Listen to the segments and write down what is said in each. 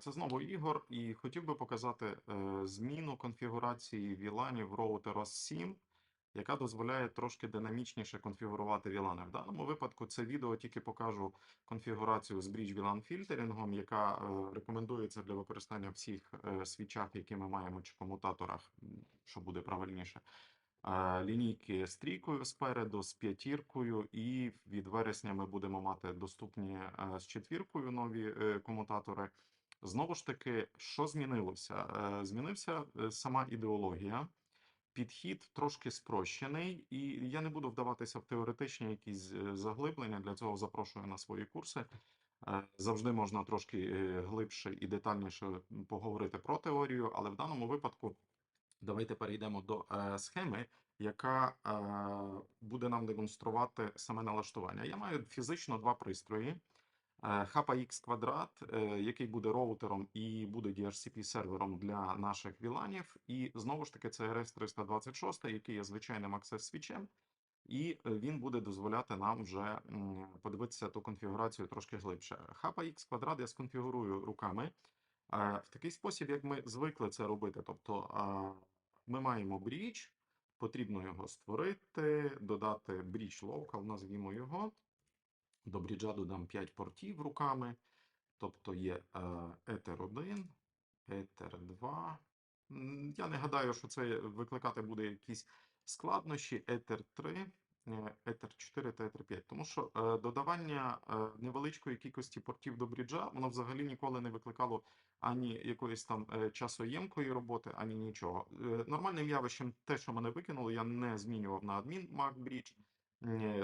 Це знову Ігор, і хотів би показати е, зміну конфігурації VLANів в Router OS 7, яка дозволяє трошки динамічніше конфігурувати VLAN. В даному випадку це відео тільки покажу конфігурацію з Bridge VLAN фільтерингом, яка е, рекомендується для використання всіх е, свічах, які ми маємо, чи комутаторах, що буде правильніше. Лінійки з трійкою спереду, з п'ятіркою, і від вересня ми будемо мати доступні з четвіркою нові комутатори. Знову ж таки, що змінилося? Е, Змінився е, сама ідеологія, підхід трошки спрощений, і я не буду вдаватися в теоретичні якісь е, заглиблення. Для цього запрошую на свої курси. Завжди можна трошки глибше і детальніше поговорити про теорію, але в даному випадку давайте перейдемо до схеми, яка буде нам демонструвати саме налаштування. Я маю фізично два пристрої. HPX квадрат, е, який буде роутером і буде DHCP сервером для наших VLANів. І знову ж таки це RS 326, який є звичайним access свічем, і е, він буде дозволяти нам вже подивитися ту конфігурацію трошки глибше. HPX квадрат я сконфігурую руками е, в такий спосіб, як ми звикли це робити. Тобто е, ми маємо брідж, потрібно його створити, додати bridge local, назвімо його. До бріджа додам 5 портів руками. Тобто є е, Ether 1, Ether 2. Я не гадаю, що це викликати буде якісь складнощі. Ether 3, е, Ether 4 та Ether 5. Тому що е, додавання невеличкої кількості портів до бріджа, воно взагалі ніколи не викликало ані якоїсь там часоємкої роботи, ані нічого. Нормальним явищем те, що мене викинули, я не змінював на адмін Mac Bridge. Е,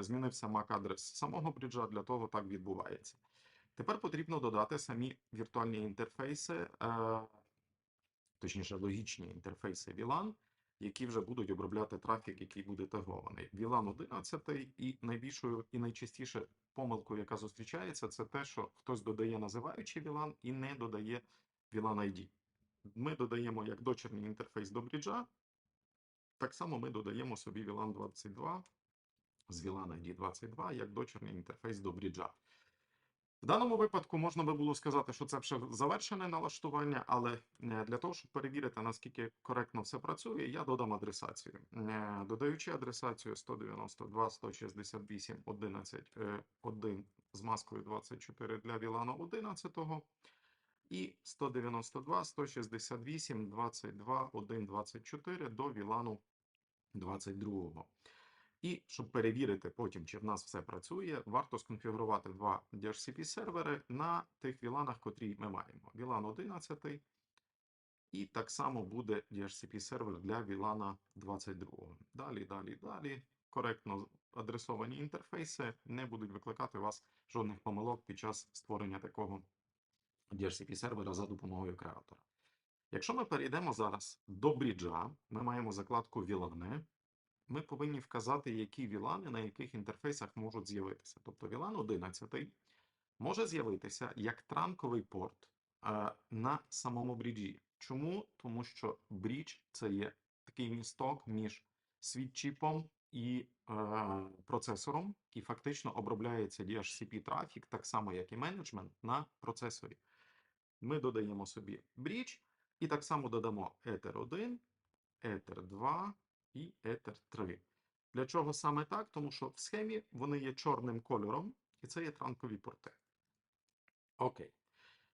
Змінився MAC-адрес самого бріджа, для того так відбувається. Тепер потрібно додати самі віртуальні інтерфейси, е, точніше, логічні інтерфейси VLAN, які вже будуть обробляти трафік, який буде тагований. VLAN 11 і найбільшою і найчастіше помилкою, яка зустрічається, це те, що хтось додає називаючий VLAN і не додає VLAN ID. Ми додаємо як дочерний інтерфейс до бріджа, так само ми додаємо собі VLAN 22 з VLAN ID 22 як дочерний інтерфейс до бріджа. В даному випадку можна би було сказати, що це вже завершене налаштування, але е, для того, щоб перевірити, наскільки коректно все працює, я додам адресацію. Е, Додаючи адресацію 192, 168, 11, 1 з маскою 24 для VLAN 11 і 192, 168, 22, 1, 24 до VLAN 22. І щоб перевірити потім, чи в нас все працює, варто сконфігурувати два DHCP сервери на тих VLANах, котрі ми маємо. VLAN 11 і так само буде DHCP сервер для VLAN 22. Далі, далі, далі. Коректно адресовані інтерфейси не будуть викликати у вас жодних помилок під час створення такого DHCP сервера за допомогою креатора. Якщо ми перейдемо зараз до бріджа, ми маємо закладку VLAN, ми повинні вказати, які VLAN на яких інтерфейсах можуть з'явитися. Тобто VLAN 11 може з'явитися як транковий порт е, на самому бріджі. Чому? Тому що брідж це є такий місток між світчіпом і е, процесором, який фактично обробляється DHCP трафік, так само як і менеджмент на процесорі. Ми додаємо собі брідж і так само додамо Ether 1, Ether 2 і Ether 3. Для чого саме так? Тому що в схемі вони є чорним кольором, і це є транкові порти. Окей.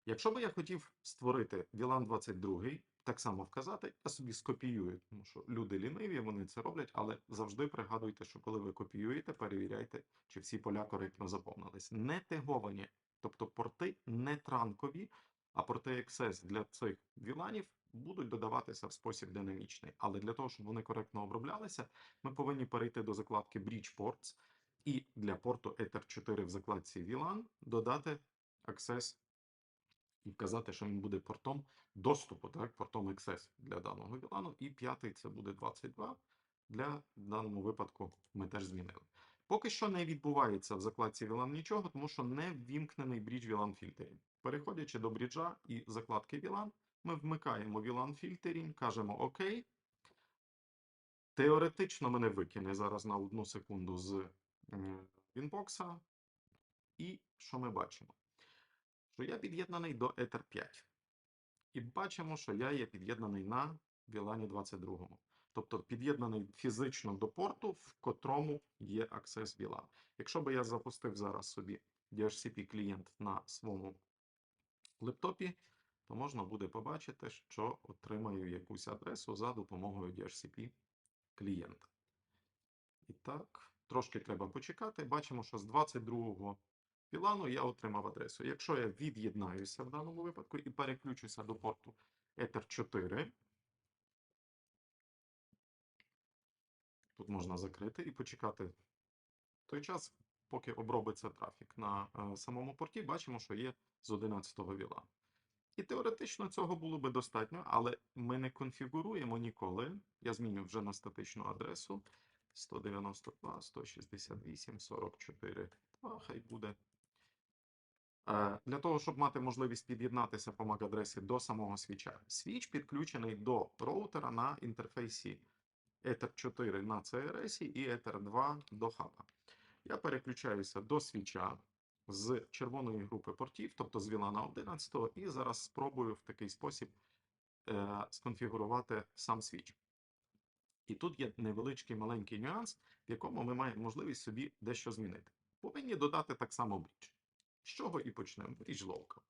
Якщо би я хотів створити VLAN 22, так само вказати, я собі скопіюю, тому що люди ліниві, вони це роблять, але завжди пригадуйте, що коли ви копіюєте, перевіряйте, чи всі поля коректно заповнились. Не теговані, тобто порти не транкові, а порти XS для цих VLANів будуть додаватися в спосіб динамічний. Але для того, щоб вони коректно оброблялися, ми повинні перейти до закладки Bridge Ports і для порту Ether 4 в закладці VLAN додати Access і вказати, що він буде портом доступу, так, портом Access для даного VLAN. І п'ятий це буде 22. Для в даному випадку ми теж змінили. Поки що не відбувається в закладці VLAN нічого, тому що не ввімкнений Bridge VLAN фільтрінг. Переходячи до бріджа і закладки VLAN, ми вмикаємо VLAN фільтрінг, кажемо ОК. Теоретично мене викине зараз на одну секунду з Вінбокса. І що ми бачимо? Що я під'єднаний до Ether 5. І бачимо, що я є під'єднаний на VLAN 22. Тобто під'єднаний фізично до порту, в котрому є аксес VLAN. Якщо би я запустив зараз собі DHCP клієнт на своєму лептопі, то можна буде побачити, що отримаю якусь адресу за допомогою DHCP клієнта. І так, трошки треба почекати. Бачимо, що з 22-го VLAN я отримав адресу. Якщо я від'єднаюся в даному випадку і переключуся до порту Ether 4, тут можна закрити і почекати той час, поки обробиться трафік на е, самому порті, бачимо, що є з 11-го VLAN. І теоретично цього було би достатньо, але ми не конфігуруємо ніколи. Я зміню вже на статичну адресу 192, 168, 44. А, хай буде. Е, Для того, щоб мати можливість під'єднатися по MAC-адресі до самого свіча. Свіч підключений до роутера на інтерфейсі Ether 4 на CRS і Ether 2 до хаба. Я переключаюся до свіча з червоної групи портів, тобто з VLAN 11, і зараз спробую в такий спосіб е, сконфігурувати сам свіч. І тут є невеличкий маленький нюанс, в якому ми маємо можливість собі дещо змінити. Повинні додати так само брідж. З чого і почнемо? Брідж Local.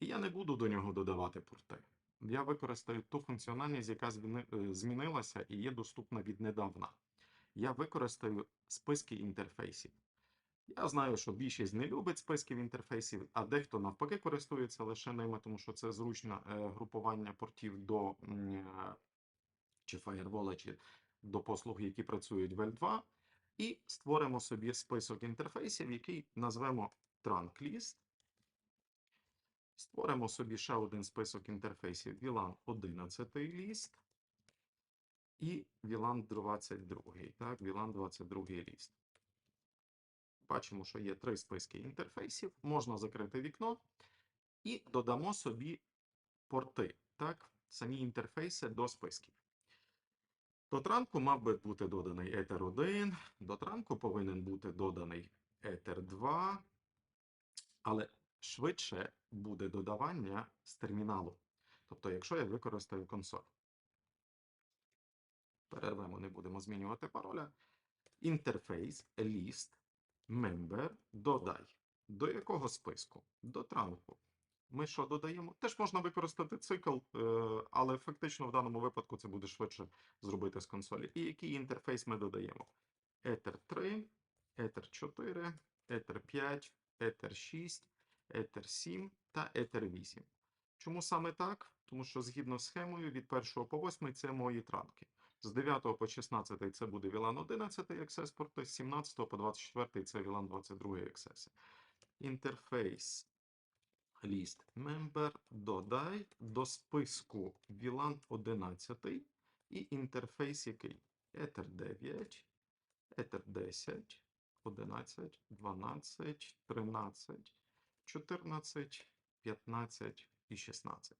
І я не буду до нього додавати порти. Я використаю ту функціональність, яка е, змінилася і є доступна віднедавна. Я використаю списки інтерфейсів. Я знаю, що більшість не любить списків інтерфейсів, а дехто навпаки користується лише ними, тому що це зручне групування портів до е, чи фаєрвола, чи до послуг, які працюють в L2. І створимо собі список інтерфейсів, який назвемо Trunklist. Створимо собі ще один список інтерфейсів VLAN 11 ліст і VLAN 22. Так, VLAN 22 ліст. Бачимо, що є три списки інтерфейсів. Можна закрити вікно і додамо собі порти, так, самі інтерфейси до списків. До транку мав би бути доданий Ether 1, до транку повинен бути доданий Ether 2, але швидше буде додавання з терміналу. Тобто, якщо я використаю консоль. Перервемо, не будемо змінювати пароля. Інтерфейс, ліст, member, додай. До якого списку? До транку. Ми що додаємо? Теж можна використати цикл, е, але фактично в даному випадку це буде швидше зробити з консолі. І який інтерфейс ми додаємо? Ether 3, Ether 4, Ether 5, Ether 6, Ether 7 та Ether 8. Чому саме так? Тому що згідно з схемою від 1 по 8 це мої транки. З 9 по 16 це буде VLAN 11 access порти, з 17 по 24 це VLAN 22 access. Інтерфейс list member додай до списку VLAN 11 і інтерфейс який? Ether 9, Ether 10, 11, 12, 13, 14, 15 і 16.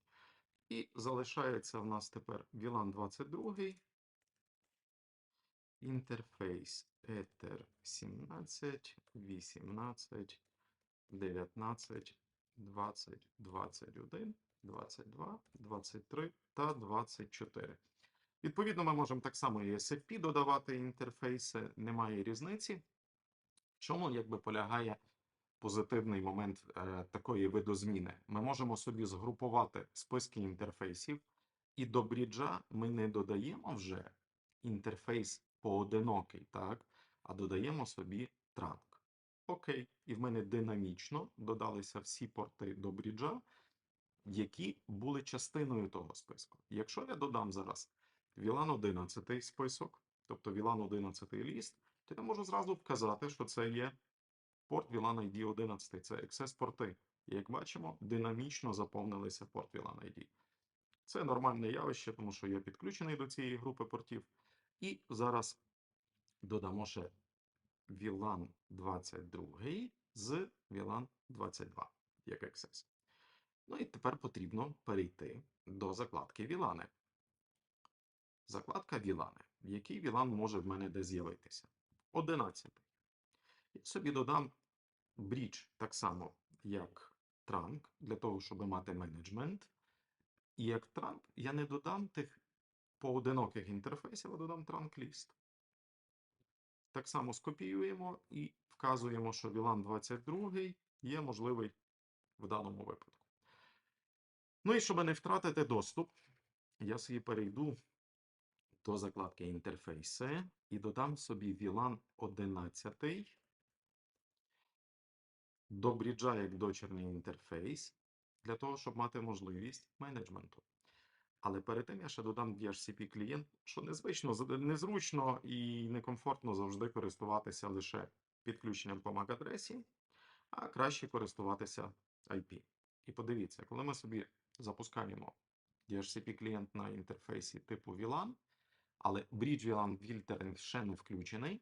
І залишається в нас тепер VLAN 22, інтерфейс Ether 17, 18, 19, 20, 21, 22, 23 та 24. Відповідно, ми можемо так само і SFP додавати інтерфейси, немає різниці. В чому якби полягає позитивний момент е, такої видозміни? Ми можемо собі згрупувати списки інтерфейсів, і до бріджа ми не додаємо вже інтерфейс поодинокий, так? а додаємо собі транк. Окей, і в мене динамічно додалися всі порти до бріджа, які були частиною того списку. Якщо я додам зараз VLAN 11 список, тобто VLAN 11 ліст, то я можу зразу вказати, що це є порт VLAN ID 11, це access порти. Як бачимо, динамічно заповнилися порт VLAN ID. Це нормальне явище, тому що я підключений до цієї групи портів. І зараз додамо ще VLAN 22 з VLAN 22 як access. Ну і тепер потрібно перейти до закладки VLAN. Закладка VLAN. Який VLAN може в мене де з'явитися? 11. Я собі додам брідж так само, як Trunk, для того, щоб мати менеджмент. І як транк я не додам тих поодиноких інтерфейсів, а додам транк-ліст. Так само скопіюємо і вказуємо, що VLAN 22 є можливий в даному випадку. Ну і щоб не втратити доступ, я собі перейду до закладки інтерфейси і додам собі VLAN 11 до бріджа як дочірній інтерфейс для того, щоб мати можливість менеджменту. Але перед тим я ще додам DHCP клієнт, що незвично, незручно і некомфортно завжди користуватися лише підключенням по MAC-адресі, а краще користуватися IP. І подивіться, коли ми собі запускаємо DHCP клієнт на інтерфейсі типу VLAN, але Bridge VLAN фільтр ще не включений,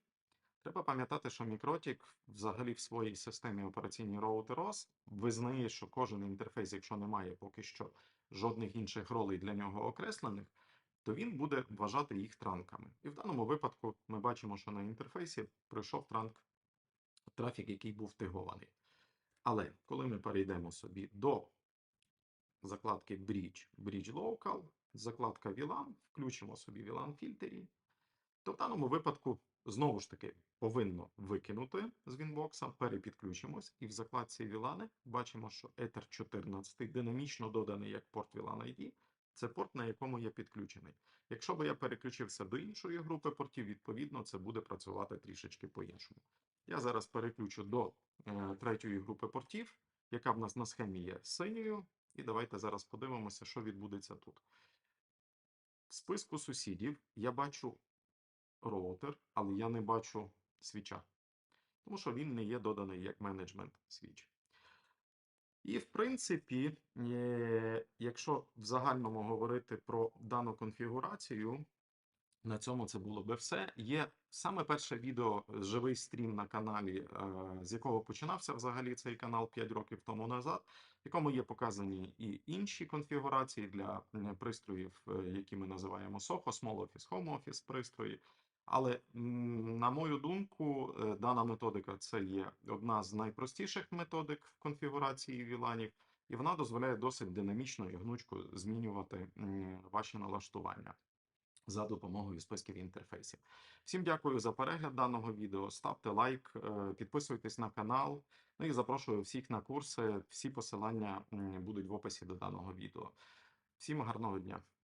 треба пам'ятати, що Мікротік взагалі в своїй системі операційній Route ROS визнає, що кожен інтерфейс, якщо немає поки що жодних інших ролей для нього окреслених, то він буде вважати їх транками. І в даному випадку ми бачимо, що на інтерфейсі пройшов транк трафік, який був тегований. Але коли ми перейдемо собі до закладки Bridge, Bridge Local, закладка VLAN, включимо собі VLAN фільтрі, то в даному випадку знову ж таки повинно викинути з Вінбокса, перепідключимось, і в закладці VLAN бачимо, що Ether 14 динамічно доданий як порт VLAN ID. Це порт, на якому я підключений. Якщо би я переключився до іншої групи портів, відповідно, це буде працювати трішечки по-іншому. Я зараз переключу до е, третьої групи портів, яка в нас на схемі є синьою. І давайте зараз подивимося, що відбудеться тут. В списку сусідів я бачу роутер, але я не бачу свіча, тому що він не є доданий як менеджмент свіч. І, в принципі, е, якщо в загальному говорити про дану конфігурацію, на цьому це було би все. Є саме перше відео, живий стрім на каналі, е, з якого починався взагалі цей канал 5 років тому назад, в якому є показані і інші конфігурації для пристроїв, е, які ми називаємо SOHO, Small Office, Home Office пристрої. Але, на мою думку, е, дана методика це є одна з найпростіших методик в конфігурації VLANів, і вона дозволяє досить динамічно і гнучко змінювати ваші налаштування за допомогою списків інтерфейсів. Всім дякую за перегляд даного відео. Ставте лайк, е, підписуйтесь на канал. Ну і запрошую всіх на курси. Всі посилання будуть в описі до даного відео. Всім гарного дня!